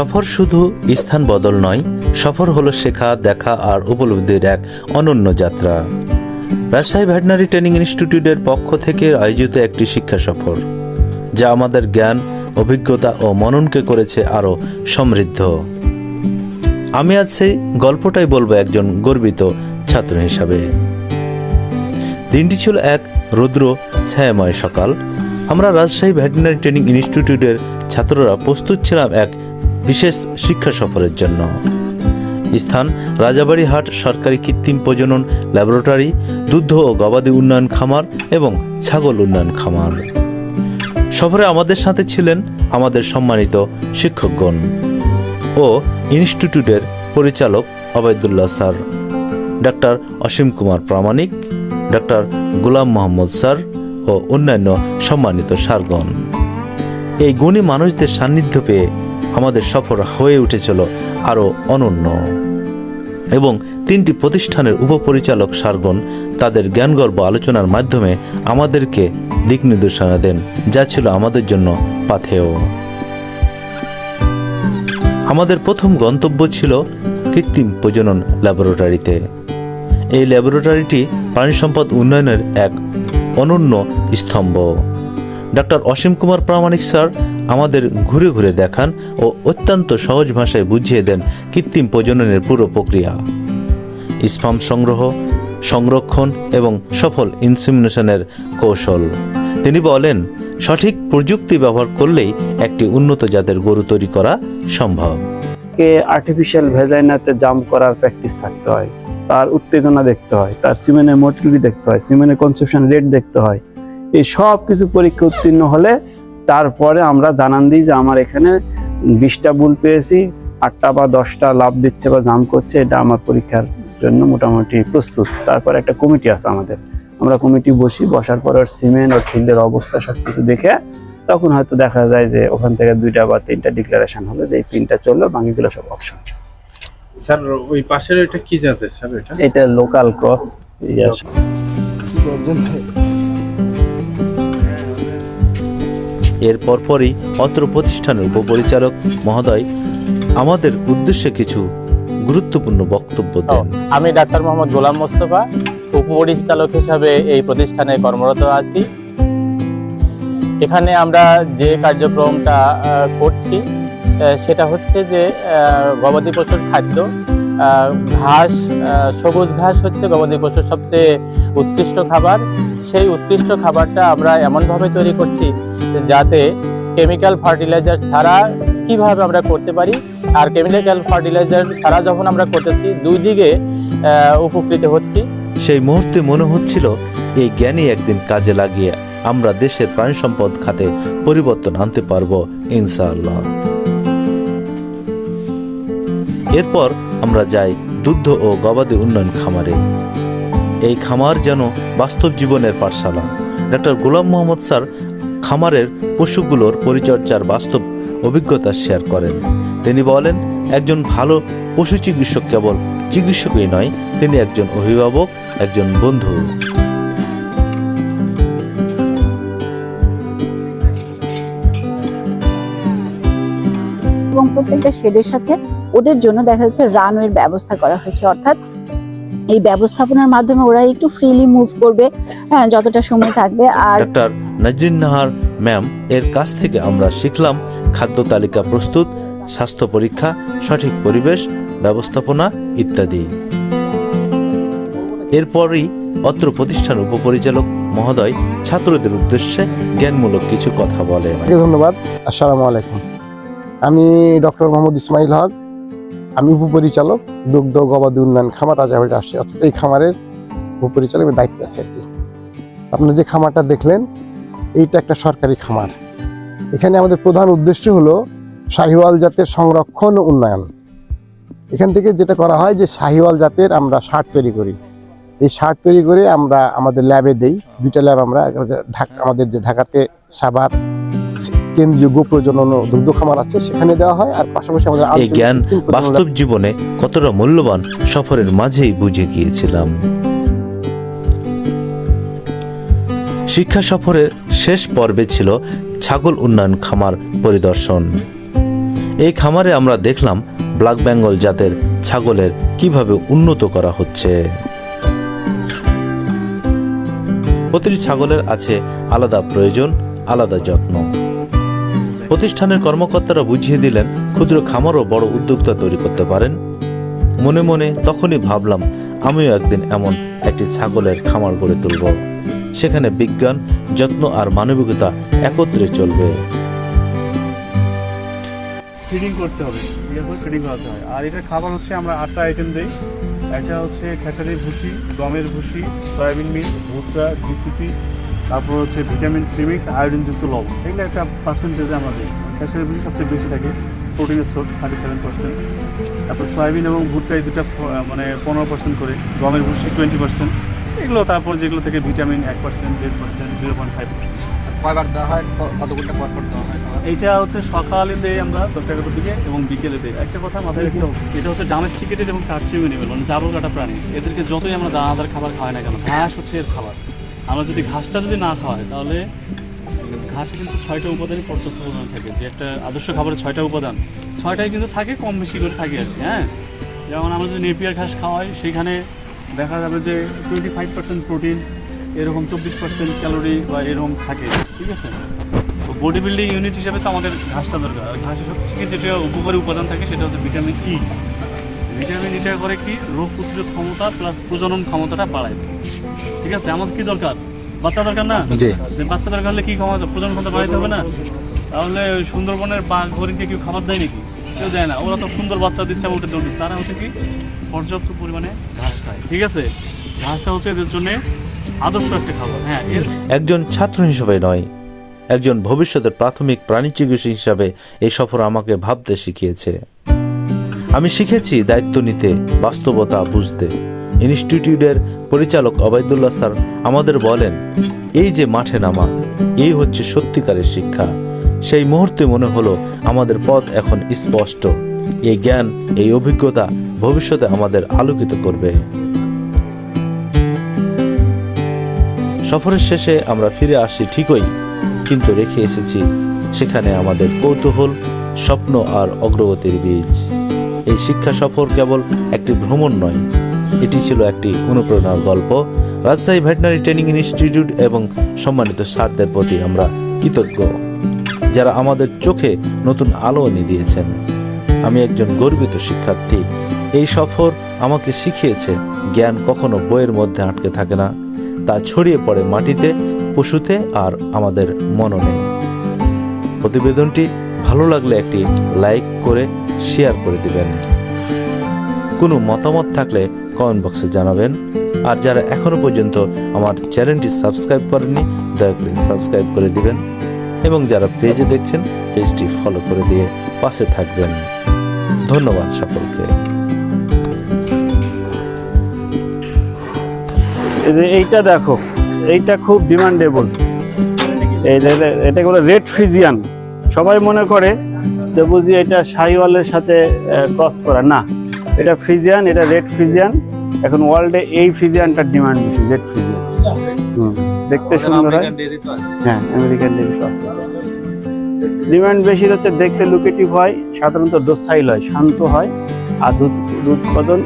সফর শুধু স্থান বদল নয়, সফর হলো শেখা, দেখা আর উপলব্ধির এক অনন্য যাত্রা। রাজশাহী ভেটনারি ট্রেনিং ইনস্টিটিউটের পক্ষ থেকে আয়োজিত একটি শিক্ষা সফর, যা আমাদের জ্ঞান, অভিজ্ঞতা ও মননকে করেছে আরও সমৃদ্ধ। আমি আজ সেই গল্পটাই বলব একজন গর্বিত ছাত্র হিসাবে। দিনটি ছিল এক রৌদ্র ছায়াময় সকাল। আমরা রাজশাহী ভেটেরিনারি ট্রেনিং ইনস্টিটিউটের ছাত্ররা প্রস্তুত ছিলাম এক বিশেষ শিক্ষা সফরের জন্য। স্থান রাজাবাড়ি হাট সরকারি কৃত্রিম প্রজনন ল্যাবরেটরি, দুগ্ধ ও গবাদি উন্নয়ন খামার এবং ছাগল উন্নয়ন খামার। সফরে আমাদের সাথে ছিলেন আমাদের সম্মানিত শিক্ষকগণ ও ইনস্টিটিউটের পরিচালক Obaidullah sir, doctor Asim Kumar Pramanik, doctor Golam Mohammad sir ও অন্যান্য সম্মানিত স্যারগণ। এই গুণী মানুষদের সান্নিধ্য পেয়ে আমাদের সফর হয়ে উঠেছিল আরও অনন্য। এবং তিনটি প্রতিষ্ঠানের উপপরিচালক সারগণ তাদের জ্ঞানগর্ব আলোচনার মাধ্যমে আমাদেরকে দিক নির্দেশনা দেন, যা ছিল আমাদের জন্য পাথেয়। আমাদের প্রথম গন্তব্য ছিল কৃত্রিম প্রজনন ল্যাবরেটরিতে। এই ল্যাবরেটরিটি প্রাণী সম্পদ উন্নয়নের এক অনন্য স্তম্ভ। ডক্টর অসীম কুমার প্রামাণিক স্যার আমাদের ঘুরে ঘুরে দেখান ও অত্যন্ত সহজ ভাষায় বুঝিয়ে দেন কৃত্রিম প্রজননের পুরো প্রক্রিয়া। স্পাম সংগ্রহ, সংরক্ষণ এবং সফল ইনসিমিনেশনের কৌশল। তিনি বলেন, সঠিক প্রযুক্তি ব্যবহার করলেই একটি উন্নত জাতের গরু তৈরি করা সম্ভব। আর্টিফিশিয়াল ভেজাইনাতে জাম্প করার প্র্যাকটিস থাকতে হয়, তার উত্তেজনা দেখতে হয়, তার সিমেনের মোটিলিটি দেখতে হয় সিমেনের কনসেপশন রেট দেখতে হয় এই সব কিছু পরীক্ষা উত্তীর্ণ হলে তারপরে আমরা জানান দিই যে আমার এখানে বিশটা বুল পেয়েছি আটটা বা দশটা লাভ দিচ্ছে বা জাম করছে এটা আমার পরীক্ষার জন্য মোটামুটি প্রস্তুত। তারপর একটা কমিটি আছে আমাদের। আমরা কমিটি বসি বসার পর ওর সিমেন্ট ওর ফিল্ডের অবস্থা সব কিছু দেখে তখন হয়তো দেখা যায় যে ওখান থেকে দুইটা বা তিনটা ডিক্লারেশন হলো যে এই তিনটা চলল বাকিগুলো সব অপশন স্যার ওই পাশের ওইটা কি জাতের স্যার এটা? এটা লোকাল ক্রস এর পরপরই অত্র প্রতিষ্ঠানের উপপরিচালক মহোদয় আমাদের উদ্দেশ্যে কিছু গুরুত্বপূর্ণ বক্তব্য দেন। আমি ডাক্তার মোহাম্মদ গোলাম মোস্তফা উপপরিচালক হিসাবে এই প্রতিষ্ঠানে কর্মরত আছি। এখানে আমরা যে কার্যক্রমটা করছি সেটা হচ্ছে যে গবাদি পশুর খাদ্য ঘাস সবুজ ঘাস হচ্ছে গবাদি পশুর সবচেয়ে উৎকৃষ্ট খাবার। সেই উৎকৃষ্ট খাবারটা আমরা এমনভাবে তৈরি করছি যাতে কেমিক্যাল ফার্টিলাইজার ছাড়া কীভাবে আমরা করতে পারি আর কেমিক্যাল ফার্টিলাইজার ছাড়া যখন আমরা করতেছি, দুই দিকে উপকৃত হচ্ছি। সেই মুহূর্তে মনে হচ্ছিল, এই জ্ঞানই একদিন কাজে লাগিয়ে আমরা দেশের প্রাণী সম্পদ খাতে পরিবর্তন আনতে পারব, ইনশাআল্লাহ। এরপর আমরা যাই দুগ্ধ ও গবাদি উন্নয়ন খামারে। এই খামার যেন বাস্তব জীবনের পাঠশালা। ডাক্তার গোলাম মোহাম্মদ স্যার খামারের পশুগুলোর পরিচর্যার বাস্তব অভিজ্ঞতা শেয়ার করেন। তিনি বলেন, একজন ভালো পশু চিকিৎসক কেবল চিকিৎসকই নয়, তিনি একজন অভিভাবক, একজন বন্ধু। এবং প্রত্যেকটা শেডের সাথে ওদের জন্য দেখা যাচ্ছে রানওয়ের ব্যবস্থা করা হয়েছে। অর্থাৎ এই ব্যবস্থাপনার মাধ্যমে ওরা একটু ফ্রিলি মুভ করবে হ্যাঁ যতটা সময় থাকবে। আর ডাক্তার নাজরিন নাহার ম্যাম এর কাছ থেকে আমরা শিখলাম খাদ্য তালিকা প্রস্তুত স্বাস্থ্য পরীক্ষা সঠিক পরিবেশ ব্যবস্থাপনা ইত্যাদি। এরপরই অত্র প্রতিষ্ঠান উপপরিচালক মহোদয় ছাত্রদের উদ্দেশ্যে জ্ঞানমূলক কিছু কথা বলেন। ধন্যবাদ। আসসালামু আলাইকুম। আমি ডক্টর মোহাম্মদ ইসমাইল হক আমি উপপরিচালক, দুগ্ধ গবাদি উন্নয়ন খামার রাজাবাড়ি আসছি। অর্থাৎ এই খামারের উপপরিচালকের দায়িত্বে আছে আর কি। আপনার যে খামারটা দেখলেন, এইটা একটা সরকারি খামার। এখানে আমাদের প্রধান উদ্দেশ্য হলো শাহিওয়াল জাতের সংরক্ষণ ও উন্নয়ন। এখান থেকে যেটা করা হয় যে শাহিওয়াল জাতের আমরা সার তৈরি করি। এই সার তৈরি করে আমরা আমাদের ল্যাবে দেই। দুইটা ল্যাব আমরা ঢাকা, আমাদের যে ঢাকাতে সাভার কেন্দ্রীয় দুগ্ধ খামার আছে সেখানে দেওয়া হয়। আর পাশাপাশি আমাদের এই জ্ঞান বাস্তব জীবনে কতটা মূল্যবান সফরের মাঝেই বুঝে গিয়েছিলাম। শিক্ষা সফরের শেষ পর্বে ছিল ছাগল উন্নয়ন খামার পরিদর্শন। এই খামারে আমরা দেখলাম ব্ল্যাক বেঙ্গল জাতের ছাগলের কীভাবে উন্নত করা হচ্ছে। প্রতিটি ছাগলের আছে আলাদা প্রয়োজন আলাদা যত্ন। প্রতিষ্ঠানের কর্মকর্তারা বুঝিয়ে দিলেন, ক্ষুদ্র খামারও বড় উদ্যোক্তা তৈরি করতে পারেন। মনে মনে তখনই ভাবলাম, আমিও একদিন এমন একটি ছাগলের খামার গড়ে তুলব। সেখানে বিজ্ঞান, যত্ন আর মানবিকতা একত্রে চলবে। ফিডিং করতে হবে ফিডিং করাতে হয়। আর এটার খাবার হচ্ছে আমরা আটটা আইটেম দিই। একটা হচ্ছে খেসারির ভুসি, গমের ভুসি, সয়াবিন মিল, ভুট্টা ডিসিপি তারপর হচ্ছে ভিটামিন প্রিমিক্স আয়োডিনযুক্ত লবণ। এগুলো একটা পার্সেন্টেজে আমাদের খেসারির ভুসি সবচেয়ে বেশি থাকে প্রোটিনের সোর্স থার্টি সেভেন পার্সেন্ট তারপর সয়াবিন এবং ভুট্টা এই দুটা মানে পনেরো পার্সেন্ট করে গমের ভুসি টোয়েন্টি পার্সেন্ট এগুলো তারপর যেগুলো থেকে ভিটামিন এক পার্সেন্ট দেড় percent zero point five percent কয়বার দেওয়া হয়? কত ঘণ্টা পর পর দেওয়া হয়? এইটা হচ্ছে সকালে দেই আমরা দশটা এগারোটার দিকে এবং বিকেলে দেই। একটা কথা মাথায় রাখতে হবে এটা হচ্ছে ডামেস্টিকেটেড এবং কার্চিউ এনিমেল মানে জাবল কাটা প্রাণী। এদেরকে যতই আমরা দানাদার খাবার খাওয়াই না কেন ঘাস হচ্ছে এর খাবার। আমরা যদি ঘাসটা যদি না খাওয়াই, তাহলে ঘাসে কিন্তু ছয়টা উপাদানই পর্যাপ্ত পরিমাণে থাকে। যে একটা আদর্শ খাবারের ছয়টা উপাদান, ছয়টাই কিন্তু থাকে, কম বেশি করে থাকে আর কি হ্যাঁ? যেমন আমরা যদি নেপিয়ার ঘাস খাওয়াই, সেখানে দেখা যাবে যে টোয়েন্টি ফাইভ পার্সেন্ট প্রোটিন এরকম চব্বিশ পার্সেন্ট ক্যালোরি বা এরকম থাকে, ঠিক আছে? তো বডি বিল্ডিং ইউনিট হিসাবে তো আমাদের ঘাসটা দরকার। আর ঘাসের সবথেকে যেটা উপকারী উপাদান থাকে, সেটা হচ্ছে ভিটামিন ই ভিটামিন ইটা করে কি, রোগ প্রতিরোধ ক্ষমতা প্লাস প্রজনন ক্ষমতাটা বাড়ায় দেয়। ঠিক আছে আমাদের কি দরকার? বাচ্চা দরকার না? বাচ্চা দরকার হলে কি প্রজনন ক্ষমতা বাড়াইতে হবে না? তাহলে সুন্দরবনের বাঘ হরিণকে কেউ খাবার দেয় নাকি? কেউ দেয় না। ওরা তো সুন্দর বাচ্চা দিচ্ছে বলতে দৌড়ছে তারা হচ্ছে কি পর্যাপ্ত পরিমাণে ঘাস খায়। ঠিক আছে? ঘাসটা হচ্ছে এদের জন্য আদর্শ একটা খাবার। হ্যাঁ একজন ছাত্র হিসেবে নয় একজন ভবিষ্যতের প্রাথমিক প্রাণী চিকিৎসক হিসাবে এই সফর আমাকে ভাবতে শিখিয়েছে। আমি শিখেছি দায়িত্ব নিতে বাস্তবতা বুঝতে। ইনস্টিটিউটের পরিচালক অবায়দুল্লাহ স্যার আমাদের বলেন, এই যে মাঠে নামা, এই হচ্ছে সত্যিকারের শিক্ষা। সেই মুহূর্তে মনে হলো আমাদের পথ এখন স্পষ্ট। এই জ্ঞান, এই অভিজ্ঞতা ভবিষ্যতে আমাদের আলোকিত করবে। সফরের শেষে আমরা ফিরে আসি ঠিকই, কিন্তু রেখে এসেছি সেখানে আমাদের কৌতূহল, স্বপ্ন আর অগ্রগতির বীজ। এই শিক্ষা সফর কেবল একটি ভ্রমণ নয় এটি ছিল একটি অনুপ্রেরণার গল্প। রাজশাহী ভেটেনারি ট্রেনিং ইনস্টিটিউট এবং সম্মানিত স্যারদের প্রতি আমরা কৃতজ্ঞ। যারা আমাদের চোখে নতুন আলো এনে দিয়েছেন। আমি একজন গর্বিত শিক্ষার্থী। এই সফর আমাকে শিখিয়েছে জ্ঞান কখনো বইয়ের মধ্যে আটকে থাকে না। তা ছড়িয়ে পড়ে মাটিতে, পশুতে আর আমাদের মননে। প্রতিবেদনটি ভালো লাগলে একটি লাইক করে, শেয়ার করে দিবেন। কোনো মতামত থাকলে কমেন্ট বক্সে জানাবেন। আর যারা এখনও পর্যন্ত আমার চ্যানেলটি সাবস্ক্রাইব করেননি, দয়া করে সাবস্ক্রাইব করে দিবেন। এবং যারা পেজে দেখছেন, পেজটি ফলো করে দিয়ে পাশে থাকবেন। ধন্যবাদ সকলকে। এই যে এইটা দেখো, এইটা খুব ডিমান্ডেবল। বলে রেড ফ্রিজিয়ান। সবাই মনে করে যে বুঝি এটা শাহিওয়ালের সাথে ক্রস করা। না। এটা ফ্রিজিয়ান এটা রেড ফ্রিজিয়ান এখন ওয়ার্ল্ডে এই ফ্রিজিয়ানটার ডিমান্ড বেশি রেড ফ্রিজিয়ান হুম দেখতে সুন্দর হয়। হ্যাঁ আমেরিকান ডেরি তো আছে। ডিমান্ড বেশি হচ্ছে দেখতে লুকেটিভ হয় সাধারণত ডোসাইল হয় শান্ত হয় আর দুধ দুধ উৎপাদন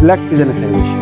ব্ল্যাক ফ্রিজিয়ানের থেকে বেশি।